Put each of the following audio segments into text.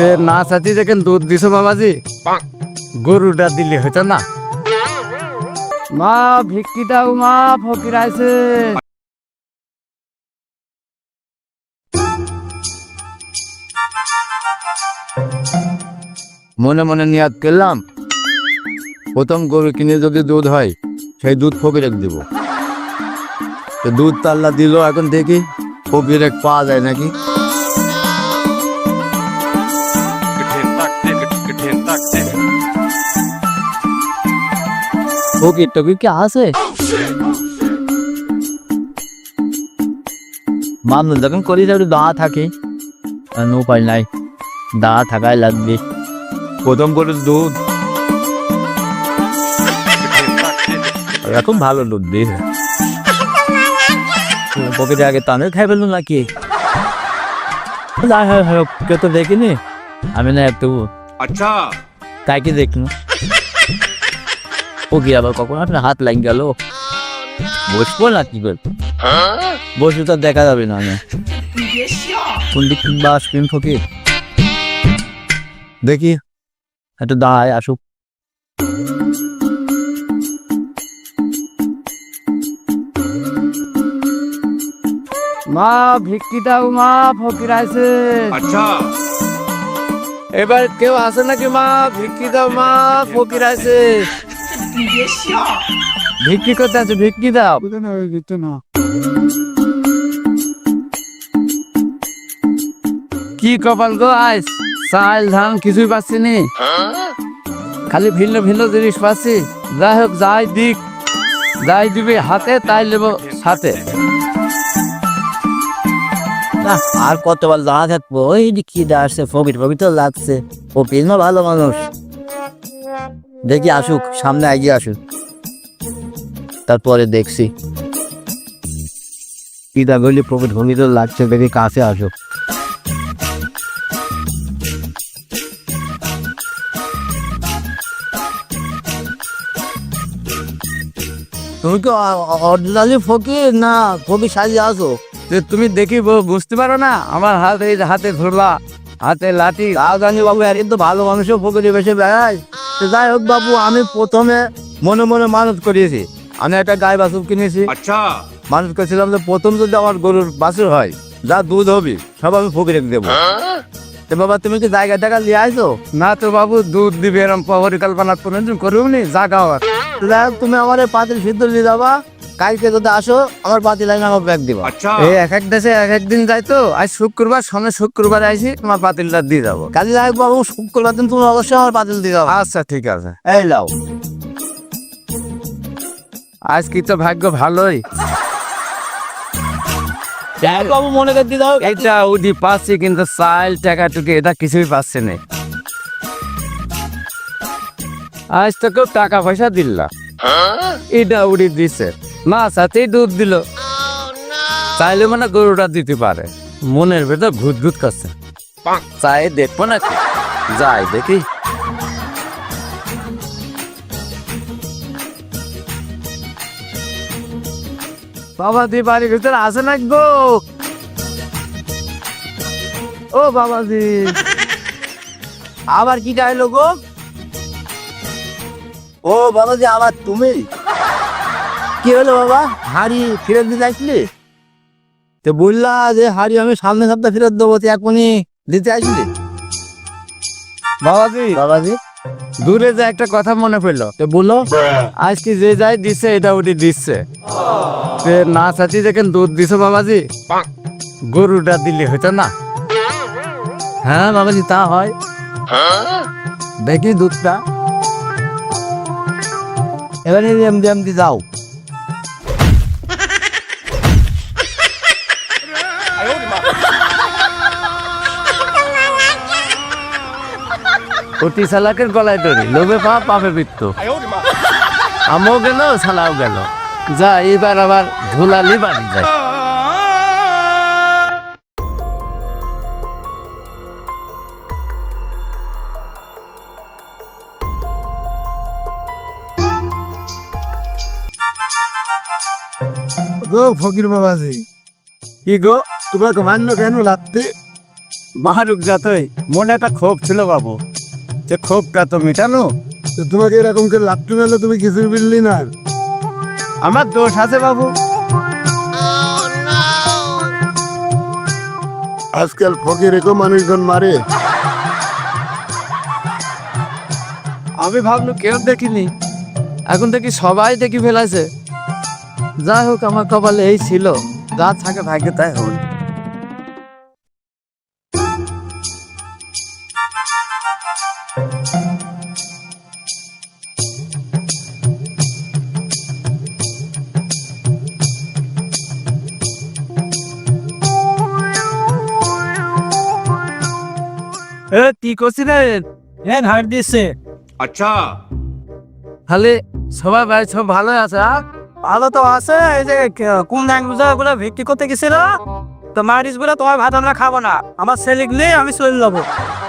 তে না চাচ্ছি দেখেন দুধ দিছো বাবাজি গরুটা দিলে হইতো না। মা ভিক্ষি দাও মা ফকির আছে মনে মনে নিয়াদ করলাম প্রথম গরু কিনে যদি দুধ হয় সেই দুধ ফকিরে দিব। তো দুধ তাল্লা দিল এখন দেখি ফকিরে পাওয়া যায় নাকি? ফকির টকির কি আছে? মানুষ যখন করি একটু দা থাকে। নো পাই নাই দা থাকাই লাগবে। প্রথম করে দুধ। এরকম ভালো দুধ দিস পকেটে আগে তাদের খাই ফেলল নাকি? কে তো দেখিনি। আমি না একটু আচ্ছা। তাই কি দেখিনি ও কি আবার কখন আপনার হাত লাগ গেল? বসবো না কি করব বসে তো দেখা যাবে না কোন কুন্ডি কিংবা আইসক্রিম ফকির দেখি একটু দাঁড়ায় আসুক। মা ভিক্ষি দাও মা ফকির আছে। আচ্ছা। এবার কেউ আছে নাকি মা? ভিক্ষি দাও মা ফকির আছে। ভিক্ষি করতে আছে? ভিক্ষি দাও। কি কপাল গো আইস? চাল ধান কিছুই পাচ্ছি নি। খালি ভিন্ন ভিন্ন জিনিস পাচ্ছি। যাই হোক যাই দিক যাই দিবি হাতে তাই নেব সাথে। আর কতবার জানা থাকব? ওই কি আসছে ফকির ফকির তো লাগছে। ফকির না ভালো মানুষ। দেখি আসুক সামনে এগিয়ে আসুক। তারপরে দেখছি। পিতা গলি প্রফিট ফকির তো লাগছে দেখি কাছে আসুক তুমি কি অরিজিনালি ফকির না ফকির সাজিয়ে আসো যে তুমি দেখি বুঝতে পারো না? আমার হাতে হাতে ধরলা হাতে লাঠি। জানি বাবু আর তো ভালো মানুষও ফকির বেশি বেড়ায়। যাই হোক বাবু আমি প্রথমে মনে মনে মানত করিয়েছি। আমি একটা গায়ে বাছুর কিনেছি। আচ্ছা। মানত করেছিলাম যে প্রথম যদি আমার গরুর বাছুর হয় যা দুধ হবে সব আমি ফকিরে দেবো। হ্যাঁ? তো বাবা তুমি কি জায়গা টাকা নিয়ে আইছো? না তো বাবু দুধ দিবে এরকম পরিকল্পনা কোনোদিন করুন নি জায়গা তুমি আমার পাতিল সিদ্ধ নিয়ে যাবা। কালকে যদি আসো আমার বাতি লাইন আমার ব্যাগ দিব। আচ্ছা। এই এক এক দেশে এক এক দিন যাই তো আজ শুক্রবার সামনে শুক্রবার আইসি তোমার বাতিলটা দিয়ে যাব। কালি লাগবে বাবু শুক্রবার দিন তুমি অবশ্যই আমার বাতিল দিয়ে যাব। আচ্ছা ঠিক আছে। এই লাও আজ কি তো ভাগ্য ভালোই। বাবু মনে করে দিয়ে এটা পাচ্ছি কিন্তু টাকা এটা কিছুই পাচ্ছে না। আজ তো কেউ টাকা পয়সা দিল্লা হ্যাঁ? এটা উড়ি দিছে। মা সাথেই দুধ দিল। চাইলে মানে গরুটা দিতে পারে। মনের ভেতর ঘুত ঘুত করছে। চাই দেখব নাকি? যাই দেখি। বাবা দি বাড়ির ভিতরে আছে না গো? ও বাবাজি। আবার কি চাইলো গো? ও বাবা যে আবার তুমি? কি হলো বাবা? হাড়ি ফেরত দিতে আসলে? তো বললা যে হাড়ি আমি সামনে সপ্তাহে ফেরত দেবো তো এখনই দিতে আসলি? বাবাজি। বাবাজি? দূরে যে একটা কথা মনে পড়ল। তো বলো। আজকে যে যাই দিচ্ছে এটা উঠে দিচ্ছে। তে না চাচ্ছি দেখেন দুধ দিছো বাবাজি গরুটা দিলে হইতো না। হ্যাঁ বাবাজি তা হয়। দেখি দুধটা। এবারে এমনি এমনি যাও অতি সালাকের গলায় দড়ি। লোভে পা পাপে বৃত্ত আমও গেল সালাও গেল। যা এবার আবার ধুলালি বাড়ি যায়। গো ফকির বাবাজি। কি গো তোমার মান্য কেন লাগতে? মারুক যতই মনে একটা ক্ষোভ ছিল বাবু। যে ক্ষোভটা তো মিটানো তো তোমাকে এরকম করে লাগতে নাহলে তুমি কিছুই বললি না। আমার দোষ আছে বাবু। আজকাল ফকির রেখো মানুষজন মারে। আমি ভাবলু কেউ দেখিনি। এখন দেখি সবাই দেখি ফেলাছে যাই হোক আমার কপালে এই ছিল। যা থাকে ভাগ্যে তাই হল। কি করছিলেন? হ্যাঁ হার দিচ্ছে তাহলে সবাই ভাই সব ভালো আছে ভালো তো আছে এই যে কোন ল্যাঙ্গুয়েজগুলো ভিত্তি করতে গেছিল? তো মারিসগুলো তোমার ভাত আমরা খাব না। আমার ছেলে গেলে আমি চলে যাব।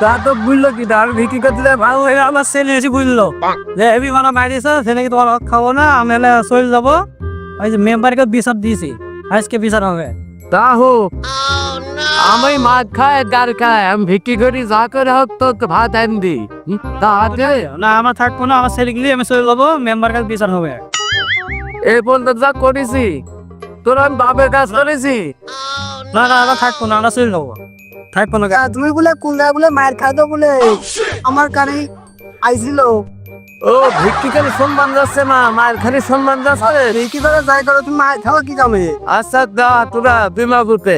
তা তো বুঝলো কি আমি ভিত্তি করতে দিলে ভালো হয়ে আমার ছেলে এসে বুঝলো। যে হেভি মানে মারিস ছেলেকে তোমার ভাত খাব না? আমি চলে যাব। ওই যে মেম্বারকে বিচার দিয়েছি। আজকে বিচার হবে। তা হোক। আমি মাছ খায় গার খায় আমি ভিক্ষি করি যা করে হোক তো ভাত আন দি। হুম, তা আছে না আমার থাকব না আমার ছেলে গেলে আমি চলে যাব মেম্বার কাছে বিচার হবে। এই পর্যন্ত যা করেছি তোর আমি বাপের কাজ করেছি। না না আমরা থাকব না আমরা চলে যাব। থাকব না। তুমি বলে কুলা বলে মায়ের খাতো বলে? আমার কানে আইছিল। ও ভিক্ষি করে সম্মান যাচ্ছে না মায়ের খালি সম্মান যাচ্ছে। কি করে যাই করো তুমি মায়ের খাওয়া কি যাবে আচ্ছা দা তোরা বিমা করতে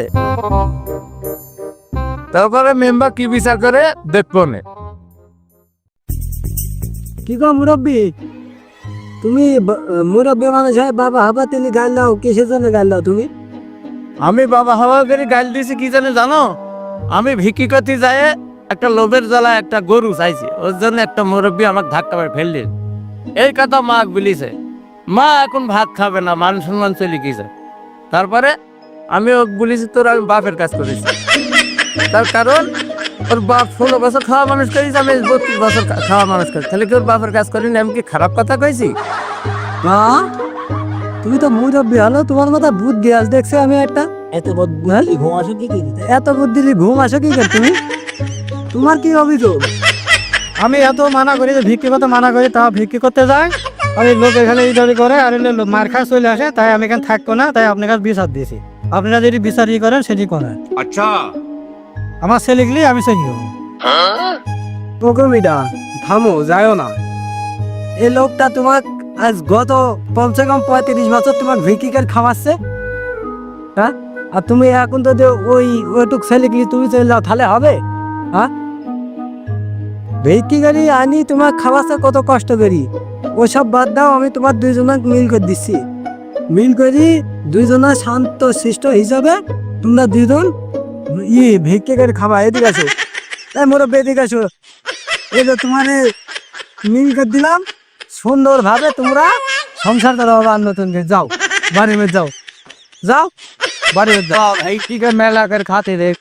তারপরে মেম্বার কি বিচার করে? দেখব না। কি গো মুরব্বী? তুমি মুরব্বী মানুষ হয় বাবা হাবা তিনি গাল দাও কিসের জন্য গাল দাও তুমি? আমি বাবা হাওয়া করে গাল দিয়েছি কি জানে জানো? আমি ভিক্ষি করতে যায় একটা লোভের জ্বালা একটা গরু চাইছি ওর জন্য একটা মুরব্বী আমাকে ধাক্কা মারে ফেললি এই কথা মা বলিছে। মা এখন ভাত খাবে না মান সম্মান চলে গেছে। তারপরে আমি ও বলেছি তোর আমি বাপের কাজ করেছি। তার কারণ ওর বাপ ষোলো বছর খাওয়া মানুষ করেছি আমি বত্রিশ বছর খাওয়া মানুষ করি তাহলে কি ওর বাপের কাজ করিনি? আমি কি খারাপ কথা কইছি? মা তুমি তো মুরব্বী হলো তোমার মাথা বুদ্ধি আজ দেখছে আমি একটা। এত বুদ্ধি ঘুম আসো কি এত বুদ্ধি ঘুম আসো কি করে তুমি? তোমার কি অভিযোগ আমি এত মানা করি যে ভিক্ষি করতে মানা করি তা ভিক্ষি করতে যায়। আর এই লোক এখানে এই দড়ি করে আর এই মার খায় চলে আসে তাই আমি এখানে থাকব না তাই আপনার কাছে বিচার দিয়েছি। আপনারা যদি বিচার ই করেন সেটি করেন। আচ্ছা। আমার ছেলে গেলে আমি যাব প্রকমিদা থামো যাও না। এই লোকটা তোমার আজ গত কমসে কম পঁয়ত্রিশ বছর তোমার ভিকিকার খাওয়াচ্ছে। হ্যাঁ? আর তুমি এখন তো যে ওই ওইটুক ছেলে গিয়ে তুমি চলে যাও তাহলে হবে? হ্যাঁ? ভিকিকারি আনি তোমার খাওয়াচ্ছে কত কষ্ট করি। ওসব বাদ দাও আমি তোমার দুইজনক মিল করে দিচ্ছি। মিল করি দুইজনা শান্ত শিষ্ট হিসাবে তোমরা দুজন ই করে খাবা এদিকে আসো। তাই মোর বেদিক আসো। এই যে তোমার মিল করে দিলাম, সুন্দরভাবে তোমরা সংসার করা নতুন যাও বাড়ি মে যাও। যাও বাড়ি যাও। টিকা মেলা করে খাতে দেখ